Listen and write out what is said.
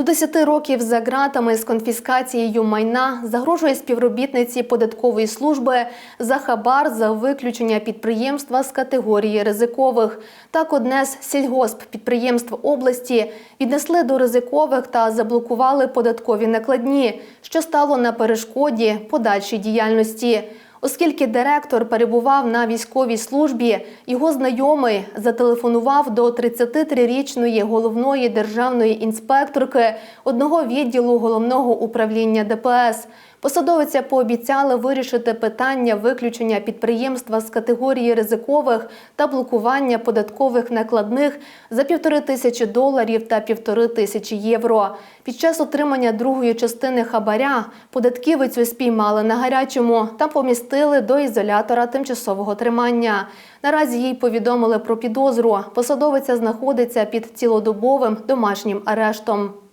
До 10 років за ґратами з конфіскацією майна загрожує співробітниці податкової служби за хабар за виключення підприємства з категорії ризикових. Так, одне з сільгосппідприємств області віднесли до ризикових та заблокували податкові накладні, що стало на перешкоді подальшій діяльності. Оскільки директор перебував на військовій службі, його знайомий зателефонував до 33-річної головної державної інспекторки одного відділу головного управління ДПС. Посадовиця пообіцяла вирішити питання виключення підприємства з категорії ризикових та блокування податкових накладних за півтори тисячі доларів та півтори тисячі євро. Під час отримання другої частини хабаря податківицю спіймали на гарячому та помістили до ізолятора тимчасового тримання. Наразі їй повідомили про підозру. Посадовиця знаходиться під цілодобовим домашнім арештом.